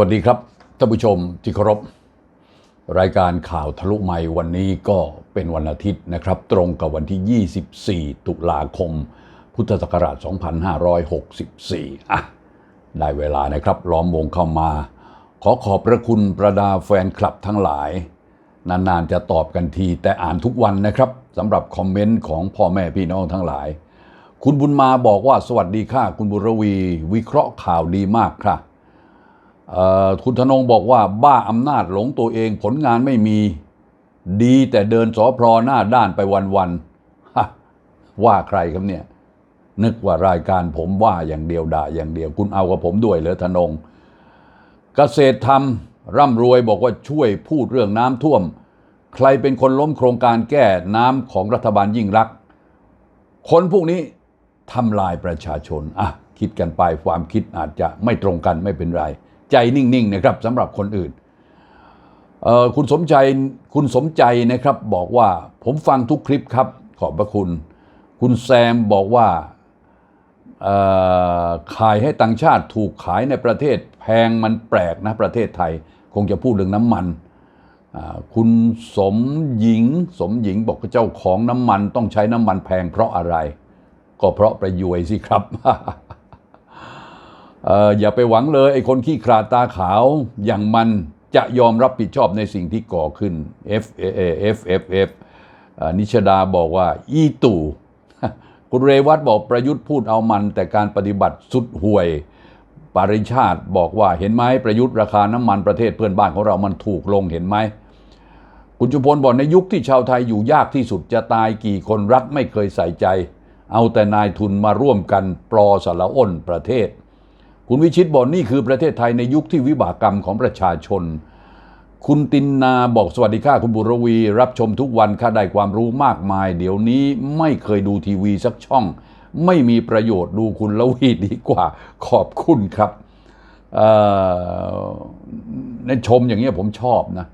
วัสดีครับท่านผู้ชมที่เคารพ รายการข่าวทะลุไมค์วันนี้ก็เป็นวันอาทิตย์นะครับ ตรงกับวันที่ 24 ตุลาคม พุทธศักราช 2564 อะ ได้เวลานะครับล้อมวงเข้ามา ขอขอบพระคุณประดาแฟนคลับทั้งหลาย นานๆจะตอบกันที แต่อ่านทุกวันนะครับสำหรับคอมเมนต์ของพ่อแม่พี่น้องทั้งหลาย คุณบุญมาบอกว่าสวัสดีค่ะ คุณบุรวี วิเคราะห์ข่าวดีมากค่ะ คุณธนงบอกว่าบ้าอำนาจหลงตัวเองผลงานไม่มี ดีแต่เดินสอพรหน้าด้านไปวันๆฮะว่าใครครับเนี่ย นึกว่ารายการผมว่าอย่างเดียวด่าอย่างเดียว คุณเอากับผมด้วยเหรอธนง เกษตรทำร่ำรวยบอกว่าช่วยพูดเรื่องน้ำท่วม ใครเป็นคนล้มโครงการแก้น้ำของรัฐบาลยิ่งรัก คนพวกนี้ทำลายประชาชนอะคิดกันไปความคิดอาจจะไม่ตรงกันไม่เป็นไร ใจนิ่งๆนะครับสำหรับคนอื่นคุณสมใจคุณสมใจนะครับบอกว่าผมฟังทุกคลิปครับ ขอบพระคุณ คุณแซมบอกว่าขายให้ต่างชาติถูกขายในประเทศแพงมันแปลกนะประเทศไทย คงจะพูดเรื่องน้ำมันคุณสมหญิงสมหญิงบอกเจ้าของน้ำมันต้องใช้น้ำมันแพงเพราะอะไร ก็เพราะประยวยสิครับ อย่าไปหวังเลยไอ้คนขี้ขลาดตาขาวอย่างมันจะยอมรับผิดชอบในสิ่งที่ก่อขึ้น F A F F F นิชดาบอกว่า อีตู่คุณเรวัตบอกประยุทธ์พูดเอามัน แต่การปฏิบัติสุดห่วย ปริชาติบอกว่าเห็นไหมประยุทธ์ราคาน้ำมันประเทศเพื่อนบ้านของเรามันถูกลงเห็นไหมคุณจุพลบอกในยุคที่ชาวไทยอยู่ยากที่สุดจะตายกี่คนรัฐไม่เคยใส่ใจ เอาแต่นายทุนมาร่วมกันปลอสารอ้นประเทศ คุณวิชิตบอกนี่คือประเทศไทยในยุคที่วิบากกรรมของประชาชน คุณตินนาบอกสวัสดีค่ะคุณบุรวี รับชมทุกวันค่าได้ความรู้มากมาย เดี๋ยวนี้ไม่เคยดูทีวีสักช่อง ไม่มีประโยชน์ดูคุณละวีดีกว่าขอบคุณครับเอ่อในชมอย่างเงี้ยผมชอบนะ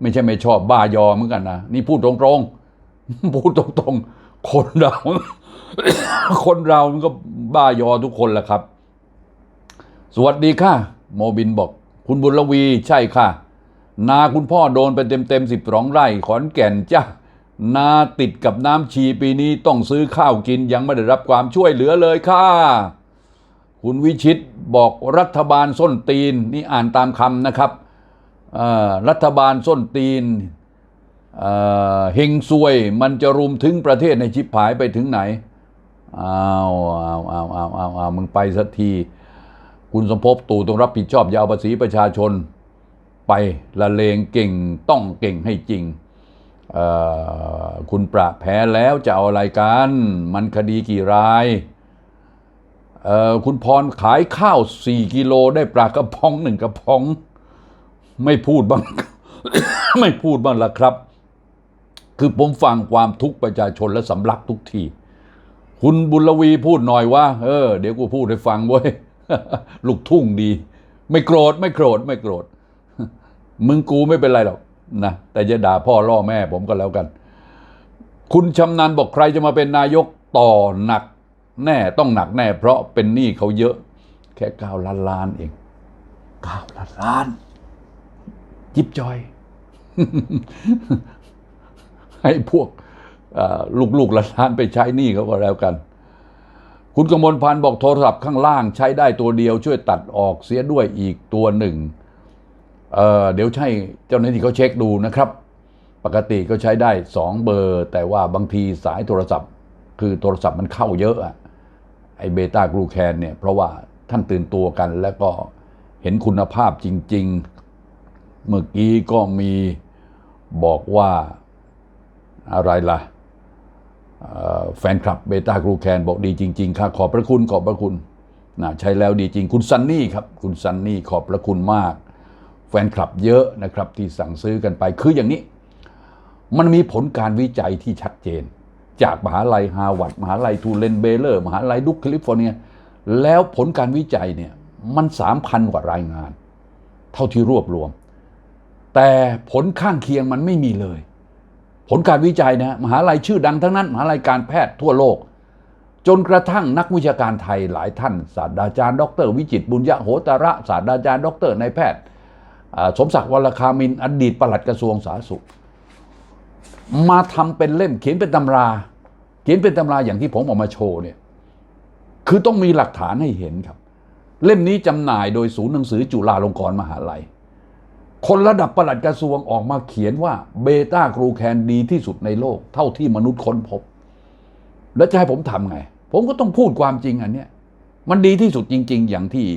ไม่ใช่ไม่ชอบบ้ายอเหมือนกันนะนี่พูดตรงๆพูดตรงๆ คนเรา คนเรามันก็บ้ายอทุกคนแหละครับ สวัสดีค่ะ โมบินบอก คุณบุญลวีใช่ค่ะ นาคุณพ่อโดนไปเต็มเต็มสิบสองไร่ขอนแก่นจ้ะนาติดกับน้ำชีปีนี้ต้องซื้อข้าวกินยังไม่ได้รับความช่วยเหลือเลยค่ะ คุณวิชิตบอกรัฐบาลส้นตีน นี่อ่านตามคำนะครับรัฐบาลส้นตีนเฮงซวยมันจะรุมถึงประเทศในชิบหายไปถึงไหนอ้าวอ้าวอ้าวอ้าวอ้าวอ้าวมึงไปสักที คุณสมภพตู่ต้องรับผิดชอบอยาวภาษีประชาชน ไปละเลงเก่งต้องเก่งให้จริง คุณประแพ้แล้วจะเอาอะไรกัน มันคดีกี่ราย คุณพรขายข้าวสี่กิโลได้ปลากระป๋องหนึ่งกระป๋อง ไม่พูดบ้าง ไม่พูดบ้างละครับ คือผมฟังความทุกข์ประชาชนและสำลักทุกที คุณบุญลวีพูดหน่อยว่า เออ เดี๋ยวกูพูดให้ฟังเว้ย ลูกทุ่งดี ไม่โกรธไม่โกรธไม่โกรธ มึงกูไม่เป็นไรหรอกนะแต่จะด่าพ่อล่อแม่ผมก็แล้วกัน คุณชำนาญบอกใครจะมาเป็นนายกต่อหนักแน่ต้องหนักแน่ เพราะเป็นหนี้เขาเยอะ แค่เก้าล้านล้านเองเก้าล้านล้าน ยิบจอย ให้พวกลูกๆหลานไปใช้หนี้เขาก็แล้วกัน คุณกมลพันธ์บอกโทรศัพท์ข้างล่างใช้ได้ตัวเดียว ช่วยตัดออกเสียด้วยอีกตัวหนึ่งเเดี๋ยวใช่เจ้าหน้าที่เขาเช็คดูนะครับ ปกติก็ใช้ได้สองเบอร์ แต่ว่าบางทีสายโทรศัพท์ คือโทรศัพท์มันเข้าเยอะอะไอเบต้ากลูแคนเนี่ยเพราะว่าท่านตื่นตัวกันแล้วก็เห็นคุณภาพจริง ๆ เมื่อกี้ก็มีบอกว่าอะไรล่ะเอ่อ แฟนคลับเบต้ากรูแคนบอกดีจริง ๆ ค่ะ ขอบพระคุณขอบพระคุณนะใช้แล้วดีจริงคุณซันนี่ครับ คุณซันนี่ขอบพระคุณมาก แฟนคลับเยอะนะครับที่สั่งซื้อกันไปคืออย่างนี้ มันมีผลการวิจัยที่ชัดเจน จากมหาลัยฮาร์วาร์ดมหาลัยทูเลนเบเลอร์มหาลัยดุกแคลิฟอร์เนีย แล้วผลการวิจัยเนี่ยมันสามพันกว่ารายงาน เท่าที่รวบรวม แต่ผลข้างเคียงมันไม่มีเลย ผลการวิจัยนะมหาลัยชื่อดังทั้งนั้น มหาลัยการแพทย์ทั่วโลก จนกระทั่งนักวิชาการไทยหลายท่าน ศาสตราจารย์ ดร วิจิตบุญยะโหตระ ศาสตราจารย์ ดรนายแพทย์สมศักดิ์วรคามิน อดีตปลัดกระทรวงสาธารณสุข มาทำเป็นเล่มเขียนเป็นตำรา เขียนเป็นตำราอย่างที่ผมออกมาโชว์เนี่ยคือต้องมีหลักฐานให้เห็นครับ เล่มนี้จำหน่ายโดยศูนย์หนังสือจุฬาลงกรณ์มหาลัย คนระดับประหลัดกระทรวงออกมาเขียนว่าเบต้ากรูแคนดีที่สุดในโลก เท่าที่มนุษย์ค้นพบ แล้วจะให้ผมทำไง ผมก็ต้องพูดความจริงอันเนี้ยมันดีที่สุดจริง ๆ อย่างที่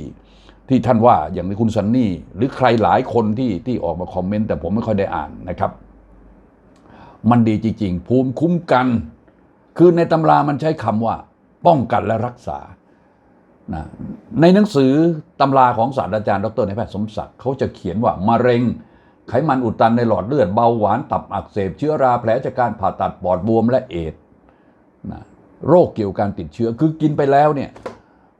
ที่ท่านว่าอย่างที่คุณซันนี่ หรือใครหลายคนที่ที่ออกมาคอมเมนต์แต่ผมไม่ค่อยได้อ่านนะครับ มันดีจริง ๆ ภูมิคุ้มกัน คือในตำรามันใช้คำว่า ป้องกันและรักษา นะในหนังสือตำราของศาสตราจารย์ดรนายแพทย์สมศักดิ์เขาจะเขียนว่ามะเร็ง ไขมันอุดตันในหลอดเลือดเบาหวานตับอักเสบเชื้อราแผลจากการผ่าตัดปอดบวมและเอดนะโรคเกี่ยวกับการติดเชื้อคือกินไปแล้วเนี่ย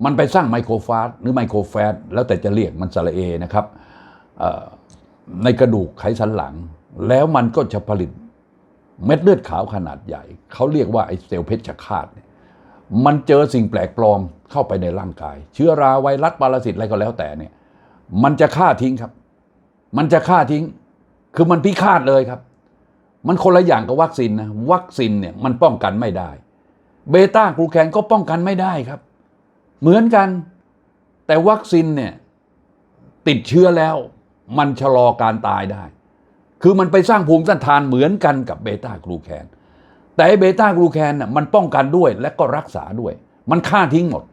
มันไปสร้างไมโครฟาสหรือไมโครแฟตแล้วแต่จะเรียกมันสระเอนะครับในกระดูกไขสันหลัง แล้วมันก็จะผลิตเม็ดเลือดขาวขนาดใหญ่ เขาเรียกว่าไอเซลล์เพชฌฆาตเนี่ย มันเจอสิ่งแปลกปลอมเข้าไปในร่างกาย เชื้อราไวรัสปรสิตอะไรก็แล้วแต่เนี่ย มันจะฆ่าทิ้งครับ มันจะฆ่าทิ้ง คือมันพิฆาตเลยครับ มันคนละอย่างกับวัคซีนนะวัคซีนเนี่ยมันป้องกันไม่ได้ เบต้ากลูแคนก็ป้องกันไม่ได้ครับ เหมือนกัน แต่วัคซีนเนี่ยติดเชื้อแล้ว มันชะลอการตายได้ คือมันไปสร้างภูมิต้านทานเหมือนกันกับเบต้ากลูแคน แต่ไอเบต้ากลูแคนน่ะมันป้องกันด้วยและก็รักษาด้วย มันฆ่าทิ้งหมด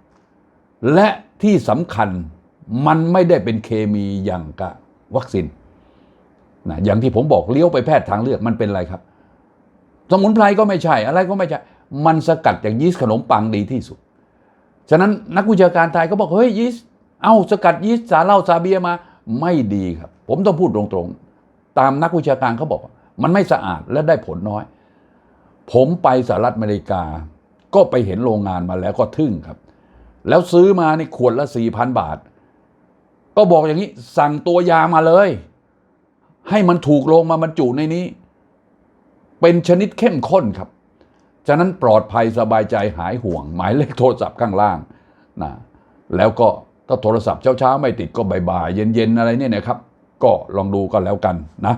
และที่สำคัญมันไม่ได้เป็นเคมีอย่างกับวัคซีนนะอย่างที่ผมบอกเลี้ยวไปแพทย์ทางเลือกมันเป็นอะไรครับ สมุนไพรก็ไม่ใช่อะไรก็ไม่ใช่ มันสกัดจากยีสต์ขนมปังดีที่สุด ฉะนั้นนักวิชาการไทยก็บอกเฮ้ยยีสต์เอ้าสกัดยีสต์สาเหล้าซาเบียมาไม่ดีครับ ผมต้องพูดตรงๆ ตามนักวิชาการเขาบอก มันไม่สะอาดและได้ผลน้อย ผมไปสหรัฐอเมริกา ก็ไปเห็นโรงงานมาแล้วก็ทึ่งครับ แล้วซื้อมาในขวดละสี่พันบาท ก็บอกอย่างนี้สั่งตัวยามาเลย ให้มันถูกลงมาบรรจุในนี้ เป็นชนิดเข้มข้นครับ ฉะนั้นปลอดภัยสบายใจหายห่วง หมายเลขโทรศัพท์ข้างล่างนะแล้วก็ถ้าโทรศัพท์เช้าๆไม่ติดก็บ่ายๆเย็นๆอะไรเนี่ยนะครับ ก็ลองดูกันแล้วกันนะ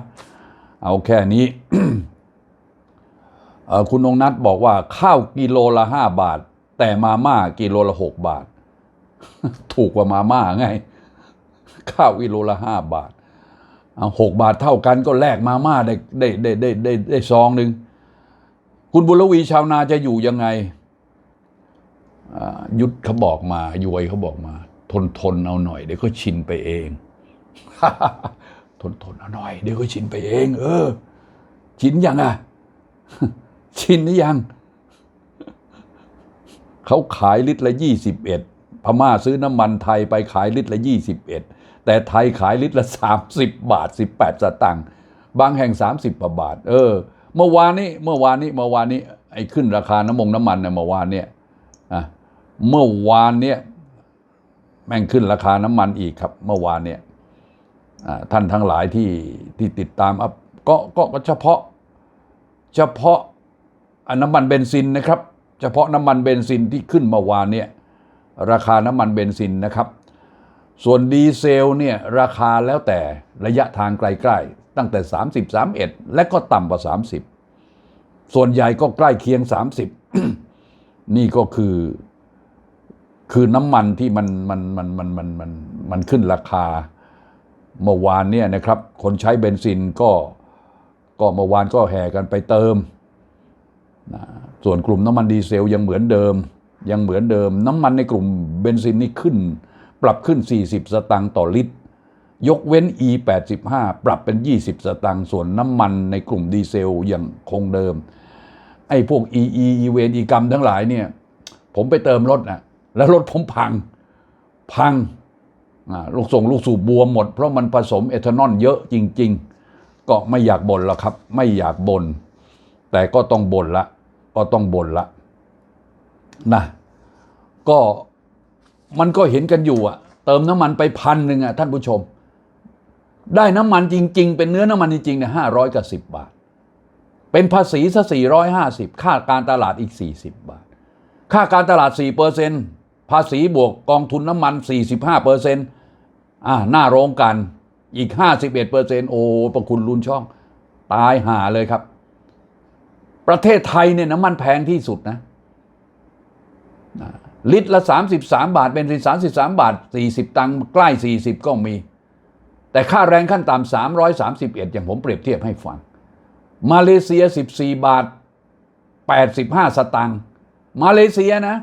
เอาแค่นี้ คุณองนัทบอกว่าข้าวกิโลละห้าบาท แต่มาม่ากิโลละหกบาท ถูกกว่ามาม่าไง ข้าวกิโลละห้าบาทเอาหกบาทเท่ากันก็แลกมาม่าได้ได้ได้ได้ได้ได้ซองหนึ่งคุณบุรวีชาวนาจะอยู่ยังไงยุทธเขาบอกมายุยเขาบอกมา ทนทนเอาหน่อยเดี๋ยวก็ชินไปเอง ทนทนเอาหน่อยเดี๋ยวก็ชินไปเอง เออ ชินยังอะ ชินหรือยัง เขาขายลิตรละยี่สิบเอ็ดพม่าซื้อน้ำมันไทยไปขายลิตรละยี่สิบเอ็ดแต่ไทยขายลิตรละสามสิบบาทสิบแปดสตางค์บางแห่งสามสิบาท เออ เมื่อวานนี้เมื่อวานนี้เมื่อวานนี้ไอ้ขึ้นราคาน้ำมงน้ำมันเนี่ยเมื่อวานเนี่ยอะเมื่อวานเนี่ยแม่งขึ้นราคาน้ำมันอีกครับ เมื่อวานเนี่ยท่านทั้งหลายที่ที่ติดตามอัพก็ก็เฉพาะเฉพาะ อันน้ำมันเบนซินนะครับ เฉพาะน้ำมันเบนซินที่ขึ้นเมื่อวานเนี่ยราคาน้ำมันเบนซินนะครับ ส่วนดีเซลเนี่ยราคาแล้วแต่ระยะทางไกลๆ ตั้งแต่ 30 31 และก็ต่ำกว่า 30 ส่วนใหญ่ก็ใกล้เคียง 30 นี่ก็คือคือน้ำมันที่มันมันมันมันมันมันมันขึ้นราคาเมื่อวานเนี่ยนะครับ คนใช้เบนซินก็ก็เมื่อวานก็แห่กันไปเติม นะส่วนกลุ่มน้ำมันดีเซลยังเหมือนเดิม ยังเหมือนเดิม น้ำมันในกลุ่มเบนซินนี่ขึ้น ปรับขึ้น 40 สตางค์ต่อลิตร ยกเว้น E 85 ปรับเป็น 20 สตางค์ส่วนน้ำมันในกลุ่มดีเซลยังคงเดิม ไอ้พวก E E E เวนอีกรรมทั้งหลายเนี่ย ผมไปเติมรถนะแล้วรถผมพัง พังลูกส่งลูกสูบบวมหมด เพราะมันผสมเอทานอลเยอะจริง ๆ ก็ไม่อยากบ่นแล้วครับ ไม่อยากบ่นแต่ก็ต้องบ่นละ ก็ต้องบ่นละนะก็มันก็เห็นกันอยู่อะเติมน้ำมันไปพันหนึ่งอะท่านผู้ชม ได้น้ำมันจริง ๆ เป็นเนื้อน้ำมันจริงๆเนี่ยห้าร้อยกับสิบบาท เป็นภาษีซะสี่ร้อยห้าสิบค่าการตลาดอีกสี่สิบบาท ค่าการตลาดสี่เปอร์เซ็นภาษีบวกกองทุนน้ำมันสี่สิบห้าเปอร์เซ็นอ่าหน้าโรงกันอีก51เอ็ดเปอร์เซ็นโอ้ประคุณลุนช่อง ตายห่าเลยครับ ประเทศไทยเนี่ยน้ำมันแพงที่สุดนะ ลิตรละ 33 บาท เป็นสิน33บาท 40 ตังค์ใกล้ 40 ก็มี แต่ค่าแรงขั้นต่ำ331 อย่างผมเปรียบเทียบให้ฟัง มาเลเซีย 14 บาท 85 สตางค์มาเลเซียนะ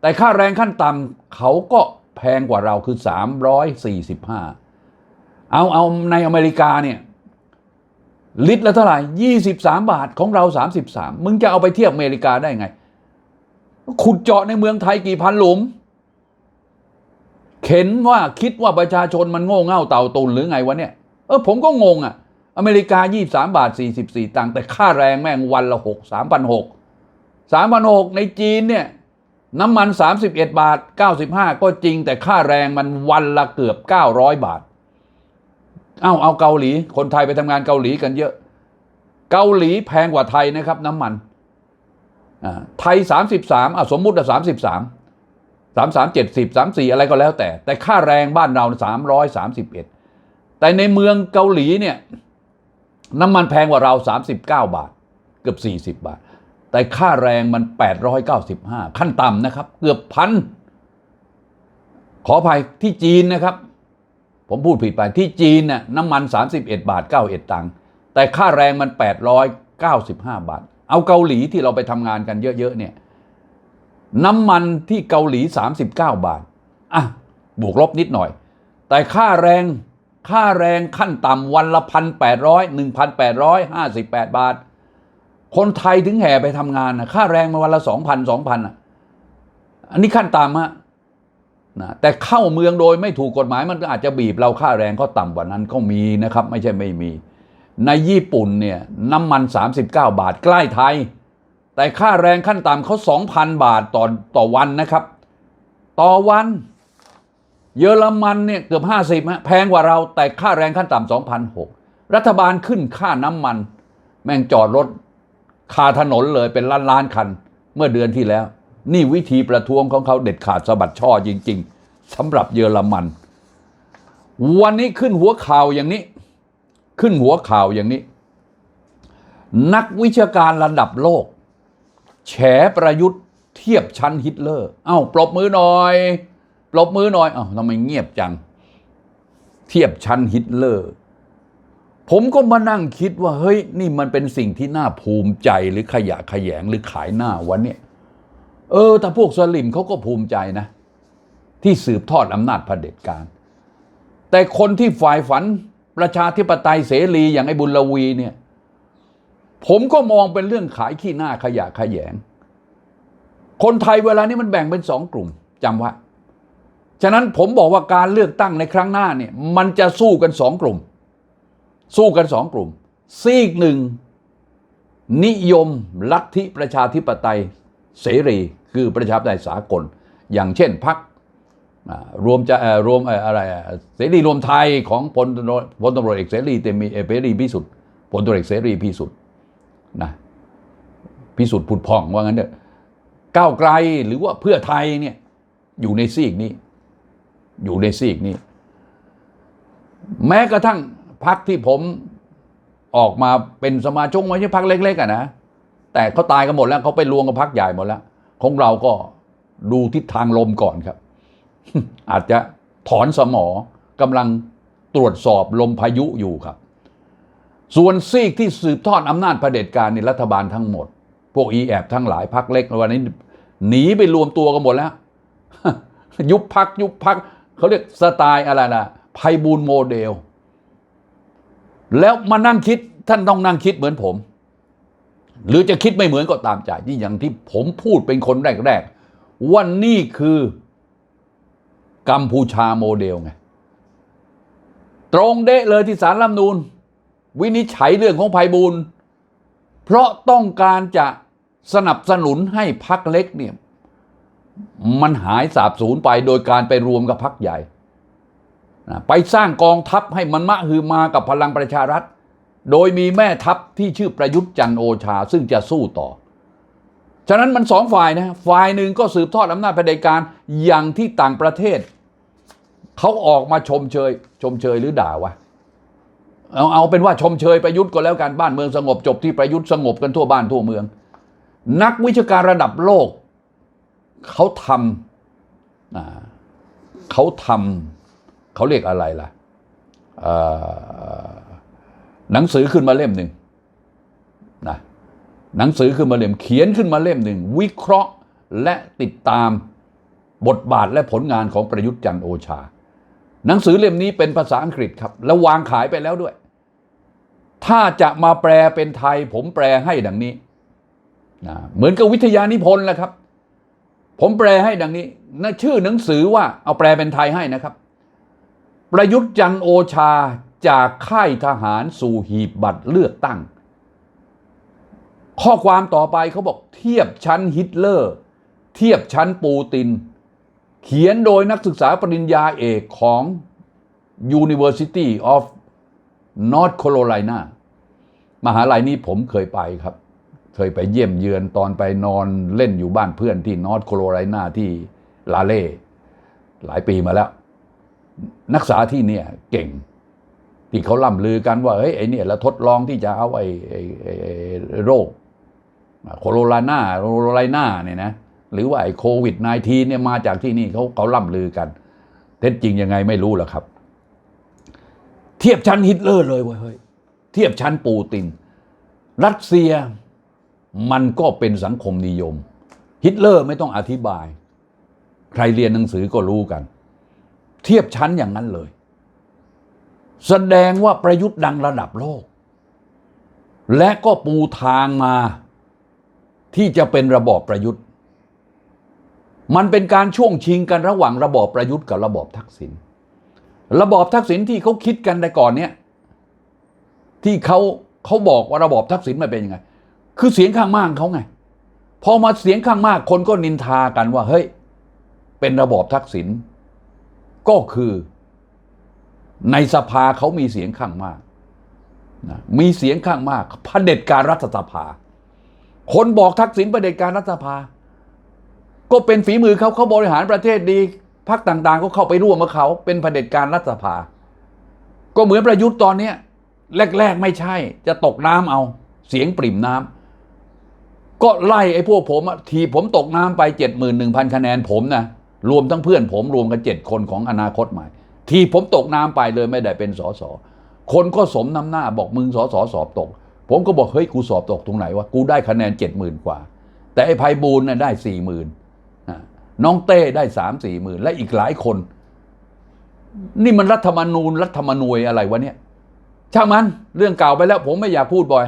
แต่ค่าแรงขั้นต่ำเขาก็แพงกว่าเราคือ 345 เอาเอาในอเมริกาเนี่ย ลิตรละเท่าไหร่ 23 บาทของเรา 33 มึงจะเอาไปเทียบอเมริกาได้ไง ขุดเจาะในเมืองไทยกี่พันหลุม เข็นว่าคิดว่าประชาชนมันโง่เง่าเต่าตุนหรือไงวะเนี่ย เออผมก็งงอะ่ะ อเมริกา 23 บาท 44 ตังค์แต่ค่าแรงแม่งวันละ 6 3,600 3,600ในจีนเนี่ยน้ำมัน 31 บาท 95 ก็จริงแต่ค่าแรงมันวันละเกือบ 900 บาท อาเอาเกาหลี คนไทยไปทำงานเกาหลีกันเยอะ เกาหลีแพงกว่าไทยนะครับ น้ำมันอ่าไทย 33อะสมมุติว่า33 33 70 34 อะไรก็แล้วแต่ แต่ค่าแรงบ้านเรา 331 แต่ในเมืองเกาหลีเนี่ยน้ำมันแพงกว่าเรา 39 บาท เกือบ 40 บาท แต่ค่าแรงมัน 895 ขั้นต่ำนะครับ เกือบพัน ขออภัยที่จีนนะครับ ผมพูดผิดไปที่จีนน่ะน้ำมัน 31 บาท 91 ตังค์แต่ค่าแรงมัน 895 บาท เอาเกาหลีที่เราไปทำงานกันเยอะ ๆ เนี่ย น้ำมันที่เกาหลี 39 บาท อะ บวกลบนิดหน่อย แต่ค่าแรงค่าแรงขั้นต่ำวันละพันแปดร้อยหนึ่งพันแปดร้อยห้าสิบแปดบาท คนไทยถึงแห่ไปทำงานนะค่าแรงมาวันละสองพันสองพันอะ อันนี้ขั้นต่ำฮะ นะแต่เข้าเมืองโดยไม่ถูกกฎหมายมันก็อาจจะบีบเราค่าแรงก็ต่ำกว่านั้นก็มีนะครับ ไม่ใช่ไม่มี ในญี่ปุ่นเนี่ยน้ำมัน 39 บาทใกล้ไทย แต่ค่าแรงขั้นต่ำเขา2,000 บาทต่อต่อวันนะครับ ต่อวัน เยอรมันเนี่ยเกือบ 50ฮะแพงกว่าเราแต่ค่าแรงขั้นต่ำ2,006รัฐบาลขึ้นค่าน้ำมัน แม่งจอดรถคาถนนเลยเป็นล้านล้านคัน เมื่อเดือนที่แล้ว นี่วิธีประท้วงของเขาเด็ดขาดสะบัดช่อจริง ๆสำหรับเยอรมัน วันนี้ขึ้นหัวข่าวอย่างนี้ ขึ้นหัวข่าวอย่างนี้ นักวิชาการระดับโลก แฉประยุทธ์เทียบชั้นฮิตเลอร์เอ้าปรบมือหน่อยปรบมือหน่อยเอ้าทำไมเงียบจัง เทียบชั้นฮิตเลอร์ผมก็มานั่งคิดว่าเฮ้ยนี่มันเป็นสิ่งที่น่าภูมิใจหรือขยะแขยงหรือขายหน้าวันเนี้ย เออแต่พวกสลิมเขาก็ภูมิใจนะ ที่สืบทอดอำนาจเผด็จการ แต่คนที่ฝ่ายฝันประชาธิปไตยเสรีอย่างไอ้บุญลวีเนี่ย ผมก็มองเป็นเรื่องขายขี้หน้าขยะแขยง คนไทยเวลานี้มันแบ่งเป็นสองกลุ่มจำไว้ฉะนั้นผมบอกว่าการเลือกตั้งในครั้งหน้าเนี่ย มันจะสู้กันสองกลุ่ม สู้กันสองกลุ่ม ซีกหนึ่งนิยมลัทธิประชาธิปไตยเสรี คือประชาธิปไตยสากล อย่างเช่นพรรครวมจะรวมอะไรเสรีรวมไทยของพลตพลตำรวจเอกเสรีเตมีเอเสรีพิสุทธิ์พลตำรวจเอกเสรีพิสุทธิ์นะพิสุทธิ์ผุดผ่องว่างั้นเถอะก้าวไกลหรือว่าเพื่อไทยเนี่ยอยู่ในซีกนี้ อยู่ในซีกนี้ แม้กระทั่งพรรคที่ผมออกมาเป็นสมาชิกไม่ใช่พรรคเล็กๆอะนะแต่เขาตายกันหมดแล้วเขาไปรวมกับพรรคใหญ่หมดแล้ว ของเราก็ดูทิศทางลมก่อนครับ อาจจะถอนสมอกำลังตรวจสอบลมพายุอยู่ครับ ส่วนซีกที่สืบทอดอำนาจเผด็จการในรัฐบาลทั้งหมด พวกอีแอบทั้งหลายพักเล็กวันนี้หนีไปรวมตัวกันหมดแล้ว ยุบพักยุบพักเขาเรียกสไตล์อะไรนะไพบูลโมเดล แล้วมานั่งคิดท่านต้องนั่งคิดเหมือนผม หรือจะคิดไม่เหมือนก็ตามใจนี่อย่างที่ผมพูดเป็นคนแรกๆว่านี่คือกัมพูชาโมเดลไงตรงเดะเลยที่สารรัฐนูญวินิจฉัยเรื่องของภัยบูลเพราะต้องการจะสนับสนุนให้พักเล็กเนี่ยมันหายสาบสูญไปโดยการไปรวมกับพักใหญ่ ไปสร้างกองทัพให้มันมะฮือมากับพลังประชารัฐ โดยมีแม่ทัพที่ชื่อประยุทธ์จันโอชา ซึ่งจะสู้ต่อ ฉะนั้นมันสองฝ่ายนะ ฝ่ายหนึ่งก็สืบทอดอำนาจเผด็จการอย่างที่ต่างประเทศ เขาออกมาชมเชย ชมเชยหรือด่าวะเอาเอาเป็นว่าชมเชยประยุทธ์ก็แล้วกันบ้านเมืองสงบจบที่ประยุทธ์สงบกันทั่วบ้านทั่วเมือง นักวิชาการระดับโลก เขาทำเขาทำเขาเรียกอะไรล่ะ หนังสือขึ้นมาเล่มหนึ่งนะหนังสือขึ้นมาเล่มเขียนขึ้นมาเล่มหนึ่ง วิเคราะห์และติดตามบทบาทและผลงานของประยุทธ์จันโอชา หนังสือเล่มนี้เป็นภาษาอังกฤษครับ แล้ววางขายไปแล้วด้วย ถ้าจะมาแปลเป็นไทย ผมแปลให้ดังนี้นะเหมือนกับวิทยานิพนธ์แหละครับ ผมแปลให้ดังนี้นะชื่อหนังสือว่าเอาแปลเป็นไทยให้นะครับ ประยุทธ์จันโอชา จากค่ายทหารสู่หีบบัตรเลือกตั้ง ข้อความต่อไปเขาบอกเทียบชั้นฮิตเลอร์ เทียบชั้นปูติน เขียนโดยนักศึกษาปริญญาเอกของ University of North Carolina มหาลัยนี้ผมเคยไปครับ เคยไปเยี่ยมเยือนตอนไปนอนเล่นอยู่บ้านเพื่อนที่นอร์ทโคโรไลนาที่ลาเล่ หลายปีมาแล้ว นักศึกษาที่เนี่ยเก่ง ที่เขาล่ำลือกันว่าเฮ้ยไอ้เนี่ยเราทดลองที่จะเอาไอ้โรคโคโรนา โคโรไลนาเนี่ยนะหรือว่าไอ้โควิด -19 เนี่ยมาจากที่นี่เขาเขาล่ำลือกัน เท็จจริงยังไงไม่รู้หรอกครับ เทียบชั้นฮิตเลอร์เลยเว้ยเทียบชั้นปูติน รัสเซียมันก็เป็นสังคมนิยม ฮิตเลอร์ไม่ต้องอธิบาย ใครเรียนหนังสือก็รู้กัน เทียบชั้นอย่างนั้นเลย แสดงว่าประยุทธ์ดังระดับโลก และก็ปูทางมาที่จะเป็นระบอบประยุทธ์ มันเป็นการช่วงชิงกันระหว่างระบอบประยุทธ์กับระบอบทักษิณ ระบอบทักษิณที่เขาคิดกันแต่ก่อนเนี้ยที่เขาเขาบอกว่าระบอบทักษิณมันเป็นยังไง คือเสียงข้างมากเขาไง พอมาเสียงข้างมากคนก็นินทากันว่าเฮ้ยเป็นระบอบทักษิณก็คือ ในสภาเขามีเสียงข้างมากนะมีเสียงข้างมากเผด็จการรัฐสภา คนบอกทักษิณเผด็จการรัฐสภา ก็เป็นฝีมือเขาเขาบริหารประเทศดีพรรคต่างๆ ก็เข้าไปร่วมกับเขา เป็นเผด็จการรัฐสภา ก็เหมือนประยุทธ์ตอนเนี้ยแรก ๆ ไม่ใช่ จะตกน้ำเอา เสียงปริ่มน้ำก็ไล่ไอ้พวกผมทีผมตกน้ำไปเจ็ดหมื่นหนึ่งพันคะแนนผมนะรวมทั้งเพื่อนผมรวมกันเจ็ดคนของอนาคตใหม่ ทีผมตกน้ำไปเลยไม่ได้เป็นสสคนก็สมน้ำหน้าบอกมึงสสสอบตก ผมก็บอกเฮ้ยกูสอบตกตรงไหนวะกูได้คะแนนเจ็ดหมื่นกว่า แต่ไอ้ไพบูลย์น่ะได้สี่หมื่นน้องเต้ได้สามสี่หมื่นและอีกหลายคน นี่มันรัฐธรรมนูญรัฐธรรมนูญอะไรวะเนี่ยช่างมันเรื่องเก่าไปแล้ว ผมไม่อยากพูดบ่อย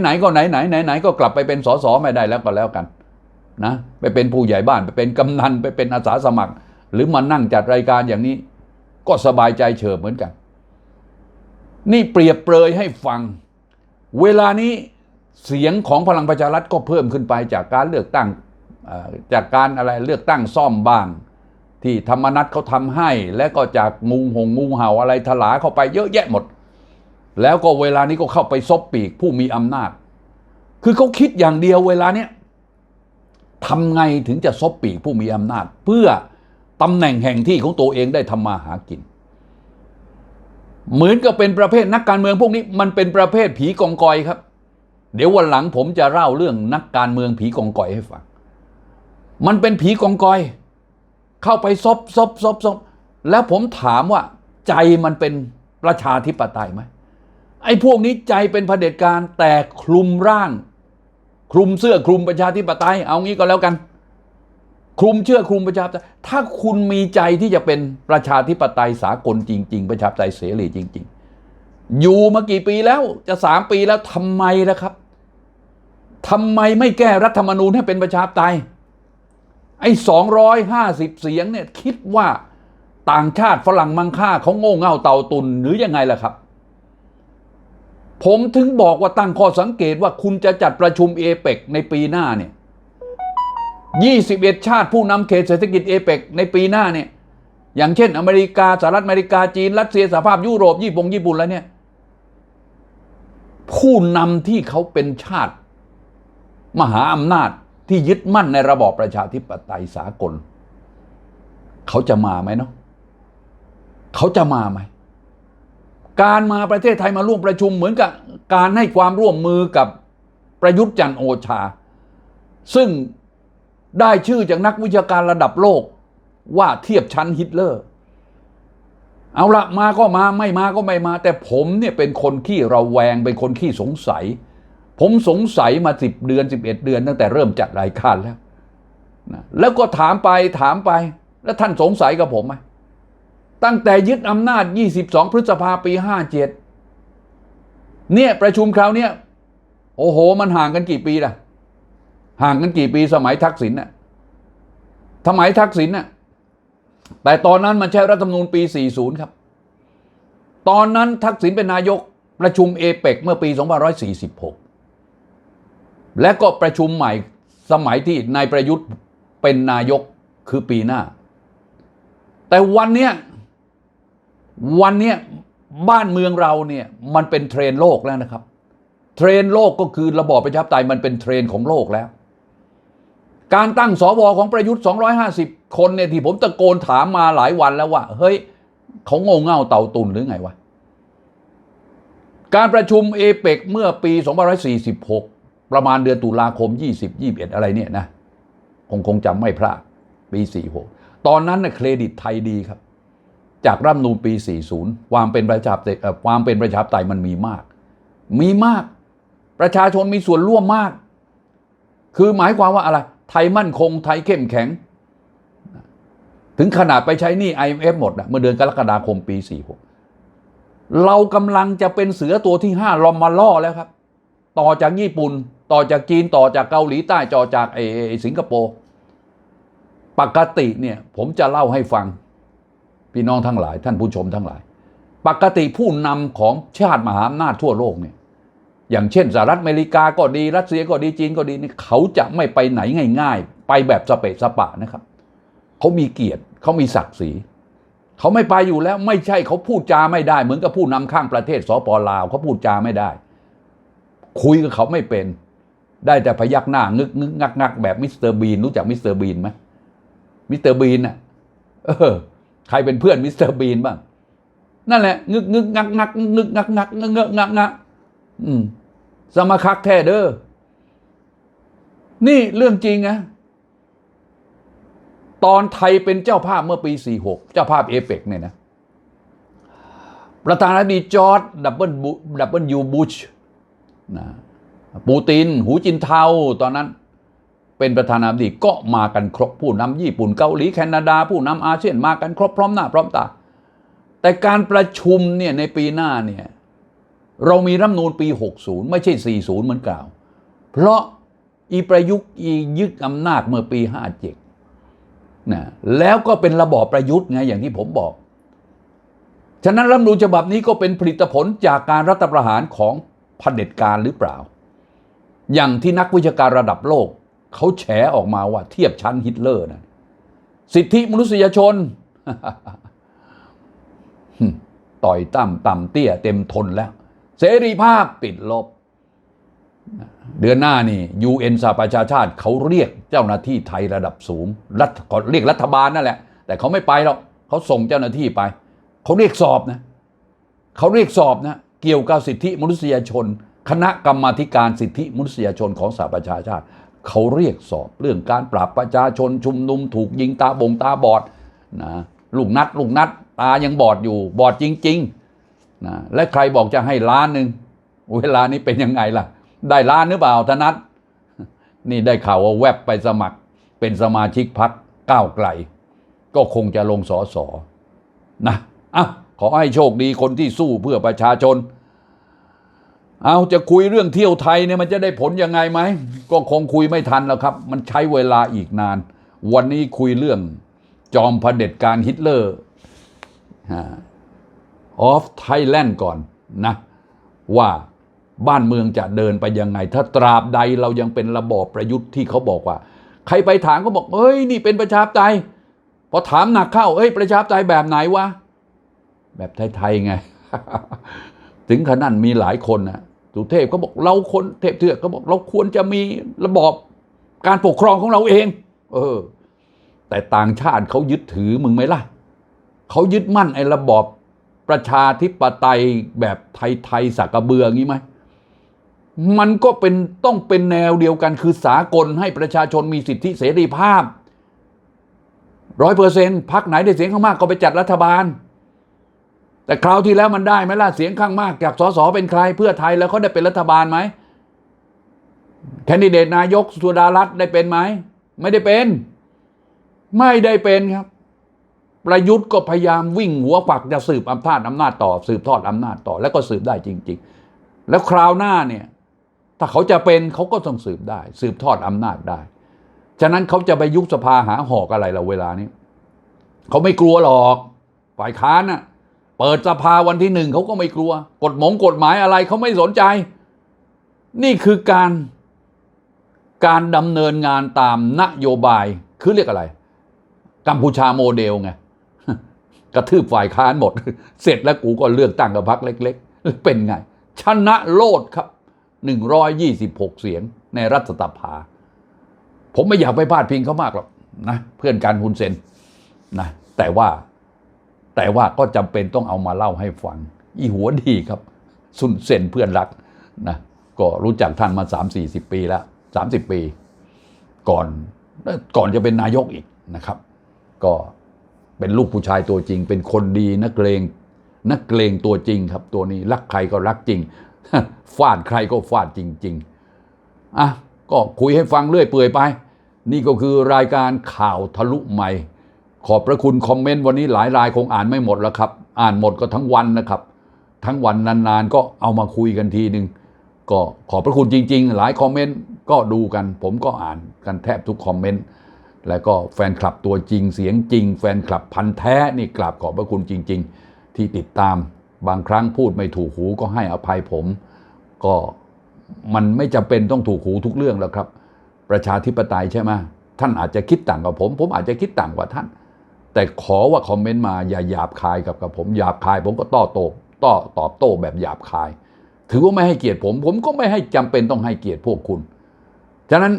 ไหนๆก็ไหนไหนไหนไหนๆก็กลับไปเป็นสสไม่ได้แล้วก็แล้วกันนะไปเป็นผู้ใหญ่บ้านไปเป็นกำนันไปเป็นอาสาสมัคร หรือมานั่งจัดรายการอย่างนี้ ก็สบายใจเฉิบเหมือนกัน นี่เปรียบเปรยให้ฟัง เวลานี้เสียงของพลังประชารัฐก็เพิ่มขึ้นไปจากการเลือกตั้งจากการอะไรเลือกตั้งซ่อมบ้าง ที่ธรรมนัตเขาทำให้ และก็จากงูหงงูเห่าอะไรถลาเข้าไปเยอะแยะหมด แล้วก็เวลานี้ก็เข้าไปซบปีกผู้มีอำนาจ คือเขาคิดอย่างเดียวเวลาเนี้ยทำไงถึงจะซบปีกผู้มีอำนาจ เพื่อ ตำแหน่งแห่งที่ของตัวเองได้ทำมาหากิน เหมือนกับเป็นประเภทนักการเมืองพวกนี้มันเป็นประเภทผีกองกอยครับ เดี๋ยววันหลังผมจะเล่าเรื่องนักการเมืองผีกองกอยให้ฟัง มันเป็นผีกองกอย เข้าไปซบซบซบซบแล้วผมถามว่าใจมันเป็นประชาธิปไตยไหมไอ้พวกนี้ใจเป็นเผด็จการแต่คลุมร่าง คลุมเสื้อคลุมประชาธิปไตย เอางี้ก็แล้วกัน คลุมเชื่อคลุมประชาธิปไตยถ้าคุณมีใจที่จะเป็นประชาธิปไตยสากลจริง ๆ ประชาธิปไตยเสรีจริง ๆ อยู่มากี่ปีแล้วจะสามปีแล้วทำไมล่ะครับทำไมไม่แก้รัฐธรรมนูญให้เป็นประชาธิปไตยไอ้สองร้อยห้าสิบเสียงเนี่ยคิดว่าต่างชาติฝรั่งมังค่าเขาโง่เง่าเต่าตุนหรือยังไงล่ะครับ ผมถึงบอกว่าตั้งข้อสังเกตว่าคุณจะจัดประชุมเอเปกในปีหน้าเนี่ย 21 ชาติผู้นำเขตเศรษฐกิจเอเปกในปีหน้าเนี่ย อย่างเช่น อเมริกาสหรัฐอเมริกาจีน รัสเซียสหภาพยุโรปญี่ปุ่งญี่ปุ่นแล้วเนี่ย ผู้นำที่เขาเป็นชาติ มหาอำนาจที่ยึดมั่นในระบอบประชาธิปไตยสากล เขาจะมาไหมเนาะเขาจะมาไหมการมาประเทศไทยมาร่วมประชุมเหมือนกับการให้ความร่วมมือกับประยุทธ์จันโอชา ซึ่ง ได้ชื่อจากนักวิชาการระดับโลกว่าเทียบชั้นฮิตเลอร์ เอาละมาก็มาไม่มาก็ไม่มา แต่ผมเนี่ยเป็นคนขี้ระแวงเป็นคนขี้สงสัย ผมสงสัยมาสิบเดือนสิบเอ็ดเดือน ตั้งแต่เริ่มจัดรายการแล้วนะแล้วก็ถามไปถามไป แล้วท่านสงสัยกับผมไหมตั้งแต่ยึดอำนาจ 22 พฤษภาปี 57 เนี่ยประชุมคราวเนี้ยโอ้โห มันห่างกันกี่ปีล่ะ ห่างกันกี่ปีสมัยทักษิณน่ะสมัยทักษิณน่ะแต่ตอนนั้นมันใช้รัฐธรรมนูญปี 40 ครับ ตอนนั้นทักษิณเป็นนายกประชุมเอเปกเมื่อปี 2546 และก็ประชุมใหม่สมัยที่นายประยุทธ์เป็นนายกคือปีหน้า แต่วันเนี้ยวันเนี้ยบ้านเมืองเราเนี่ยมันเป็นเทรนโลกแล้วนะครับ เทรนโลกก็คือระบอบประชาธิปไตยมันเป็นเทรนของโลกแล้ว การตั้งสวของประยุทธ์ 250 คนเนี่ยที่ผมตะโกนถามมาหลายวันแล้วว่า เฮ้ยเขาโง่เง่าเต่าตุนหรือไงวะ การประชุมเอเปกเมื่อปี 2546 ประมาณเดือนตุลาคม 20 21 อะไรเนี่ยนะ คงคงจำไม่พลาดปี 46 ตอนนั้นนะเครดิตไทยดีครับ จากรัฐธรรมนูปี 40 ความเป็นประชาธิปไตยเอ่อความเป็นประชาธิปไตยมันมีมาก มีมาก ประชาชนมีส่วนร่วมมาก คือหมายความว่าอะไร ไทยมั่นคงไทยเข้มแข็ง ถึงขนาดไปใช้หนี้ IMF หมดนะเมื่อเดือนกรกฎาคมปี 46 เรากำลังจะเป็นเสือตัวที่ห้าลอมมาล่อแล้วครับ ต่อจากญี่ปุ่น ต่อจากจีนต่อจากเกาหลีใต้ต่อจากไอ้ไอ้สิงคโปร์ปกติเนี่ยผมจะเล่าให้ฟัง พี่น้องทั้งหลาย ท่านผู้ชมทั้งหลาย ปกติผู้นำของชาติมหาอำนาจทั่วโลกเนี่ย อย่างเช่นสหรัฐอเมริกาก็ดี รัสเซียก็ดีจีนก็ดีนี่เขาจะไม่ไปไหนง่าย ๆ ไปแบบสเปะสปะนะครับเขามีเกียรติเขามีศักดิ์ศรีเขาไม่ไปอยู่แล้วไม่ใช่เขาพูดจาไม่ได้ เหมือนกับผู้นำข้างประเทศสปลาวเขาพูดจาไม่ได้ คุยกับเขาไม่เป็น ได้แต่พยักหน้างึกงึกงักงักแบบมิสเตอร์บีนรู้จักมิสเตอร์บีนไหมมิสเตอร์บีนน่ะเออใครเป็นเพื่อนมิสเตอร์บีนบ้างนั่นแหละงึกงึกงักงักงึกงักงักงึกงักงักอืม สมาคักแท้เด้อ นี่เรื่องจริงนะตอนไทยเป็นเจ้าภาพเมื่อปี 46 เจ้าภาพเอเปกเนี่ยนะ ประธานาธิบดีจอร์ดดับเบิลดับเบิลยูบุชนะปูติน หูจินเทาตอนนั้นเป็นประธานาธิบดีก็มากันครบผู้นำญี่ปุ่นเกาหลีแคนาดา ผู้นำอาเซียนมากันครบพร้อมหน้าพร้อมตา แต่การประชุมเนี่ยในปีหน้าเนี่ย เรามีรัฐนูญปี 60 ไม่ใช่ 40 เหมือนกล่าว เพราะอีประยุกต์อียึดอำนาจเมื่อปี 57นะแล้วก็เป็นระบอบประยุทธ์ไงอย่างที่ผมบอก ฉะนั้นรัฐนูญฉบับนี้ก็เป็นผลิตผลจากการรัฐประหารของเผด็จการหรือเปล่า อย่างที่นักวิชาการระดับโลก เขาแฉออกมาว่าเทียบชั้นฮิตเลอร์นะสิทธิมนุษยชนต่อยต่ำต่ำเตี้ยเต็มทนแล้ว เสรีภาพติดลบ เดือนหน้านี่ UN สหประชาชาติเขาเรียกเจ้าหน้าที่ไทยระดับสูงรัฐเขาเรียกรัฐบาลนั่นแหละ แต่เขาไม่ไปหรอกเขาส่งเจ้าหน้าที่ไป เขาเรียกสอบนะเขาเรียกสอบนะเกี่ยวกับสิทธิมนุษยชน คณะกรรมาการสิทธิมนุษยชนของสหประชาชาติ เขาเรียกสอบเรื่องการปราบประชาชนชุมนุมถูกยิงตาบงตาบอดนะลูกนัดลูกนัดตายังบอดอยู่บอดจริง ๆ นะและใครบอกจะให้ล้านหนึ่งเวลานี้เป็นยังไงล่ะ ได้ล้านหรือเปล่าธนัทนี่ได้ข่าวว่าแวบไปสมัครเป็นสมาชิกพักก้าวไกล ก็คงจะลงสอสอนะอะขอให้โชคดีคนที่สู้เพื่อประชาชน เอาจะคุยเรื่องเที่ยวไทยเนี่ยมันจะได้ผลยังไงไหม ก็คงคุยไม่ทันแล้วครับ มันใช้เวลาอีกนาน วันนี้คุยเรื่องจอมเผด็จการฮิตเลอร์ ออฟไทยแลนด์ก่อนนะว่าบ้านเมืองจะเดินไปยังไง ถ้าตราบใดเรายังเป็นระบอบประยุทธ์ที่เขาบอกว่า ใครไปถามก็บอกเฮ้ย นี่เป็นประชาธิปไตยพอถามหนักเข้าเอ้ย ประชาธิปไตยแบบไหนวะ แบบไทยๆไง ถึงขนาดมีหลายคนนะสุเทพก็บอกเราคนเทพเทือกก็บอกเราควรจะมีระบอบการปกครองของเราเอง เออ แต่ต่างชาติเขายึดถือมึงไหมล่ะเขายึดมั่นไอ้ระบอบ ประชาธิปไตยแบบไทยๆสักกระเบืองี้ไหมมันก็เป็นต้องเป็นแนวเดียวกันคือสากลให้ประชาชนมีสิทธิเสรีภาพร้อยเปอร์เซ็นต์พักไหนได้เสียงข้างมากก็ไปจัดรัฐบาล แต่คราวที่แล้วมันได้ไหมล่ะเสียงข้างมากจากสสเป็นใครเพื่อไทยแล้วเขาได้เป็นรัฐบาลไหมแคนดิเดตนายกสุดารัตน์ได้เป็นไหม ไม่ได้เป็น ไม่ได้เป็นครับ ประยุทธ์ก็พยายามวิ่งหัวปักจะสืบอำนาจอำนาจต่อ สืบทอดอำนาจต่อ แล้วก็สืบได้จริง ๆ แล้วคราวหน้าเนี่ยถ้าเขาจะเป็นเขาก็ต้องสืบได้ สืบทอดอำนาจได้ ฉะนั้นเขาจะไปยุบสภาหาหอกอะไรเราเวลานี้เขาไม่กลัวหรอกฝ่ายค้านน่ะเปิดสภาวันที่หนึ่งเขาก็ไม่กลัว กฎหมงกฎหมายอะไรเขาไม่สนใจ นี่คือการการดำเนินงานตามนโยบายคือเรียกอะไร กัมพูชาโมเดลไง กระทืบฝ่ายค้านหมด เสร็จแล้วกูก็เลือกตั้งกับพรรคเล็ก ๆ เป็นไง ชนะโลดครับ 126 เสียงในรัฐสภา ผมไม่อยากไปพาดพิงเขามากหรอกนะเพื่อนการฮุนเซนนะแต่ว่าแต่ว่าก็จำเป็นต้องเอามาเล่าให้ฟัง อีหัวดีครับ สุนเซนเพื่อนรักนะก็รู้จักท่านมา 3 4 0 ปีแล้ว 30 ปี ก่อนก่อนจะเป็นนายกอีกนะครับ ก็ เป็นลูกผู้ชายตัวจริง เป็นคนดีนักเลงนักเลงตัวจริงครับตัวนี้รักใครก็รักจริง ฟาดใครก็ฟาดจริง ๆอะก็คุยให้ฟังเรื่อยเปื่อยไป นี่ก็คือรายการข่าวทะลุใหม่ ขอบพระคุณคอมเมนต์วันนี้หลายรายคงอ่านไม่หมดแล้วครับ อ่านหมดก็ทั้งวันนะครับ ทั้งวันนานๆ ก็เอามาคุยกันทีหนึ่งก็ขอบพระคุณจริง ๆ หลายคอมเมนต์ก็ดูกัน ผมก็อ่านกันแทบทุกคอมเมนต์ แล้วก็แฟนคลับตัวจริงเสียงจริง แฟนคลับพันแท้นี่กราบขอบพระคุณจริง ๆ ที่ติดตามบางครั้งพูดไม่ถูกหูก็ให้อภัยผม ก็มันไม่จำเป็นต้องถูกหูทุกเรื่องแล้วครับ ประชาธิปไตยใช่ไหมท่านอาจจะคิดต่างกับผม ผมอาจจะคิดต่างกว่าท่าน แต่ขอว่าคอมเมนต์มาอย่าหยาบคายกับกับผมหยาบคาย ผมก็ต้อโต้ต้อตอบโต้แบบหยาบคาย ถือว่าไม่ให้เกียรติผม ผมก็ไม่ให้จำเป็นต้องให้เกียรติพวกคุณฉะนั้น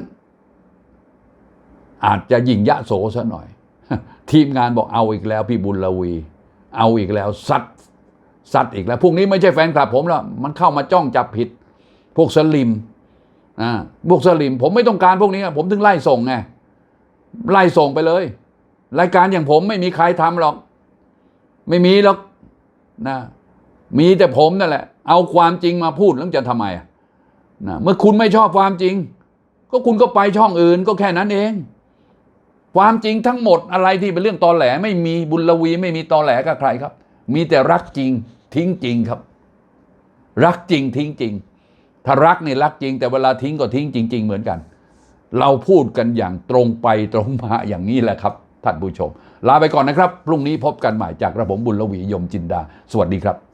อาจจะยิงยะโสซะหน่อย ทีมงานบอกเอาอีกแล้วพี่บุญลวี เอาอีกแล้วซัดซัดอีกแล้ว พวกนี้ไม่ใช่แฟนคลับผมแล้วมันเข้ามาจ้องจับผิด พวกสลิมอ่าพวกสลิม ผมไม่ต้องการพวกนี้ผมถึงไล่ส่งไงไล่ส่งไปเลย รายการอย่างผมไม่มีใครทำหรอก ไม่มีหรอกนะมีแต่ผมนั่นแหละ เอาความจริงมาพูดแล้วจะทำไมอะนะเมื่อคุณไม่ชอบความจริง ก็คุณก็ไปช่องอื่นก็แค่นั้นเอง ความจริงทั้งหมดอะไรที่เป็นเรื่องตอแหลไม่มีบุญลวีไม่มีตอแหลกับใครครับ มีแต่รักจริงทิ้งจริงครับ รักจริงทิ้งจริง ถ้ารักนี่รักจริง แต่เวลาทิ้งก็ทิ้งจริง ๆ เหมือนกัน เราพูดกันอย่างตรงไปตรงมาอย่างนี้แหละครับท่านผู้ชม ลาไปก่อนนะครับ พรุ่งนี้พบกันใหม่จากกระผมบุญลวียมจินดา สวัสดีครับ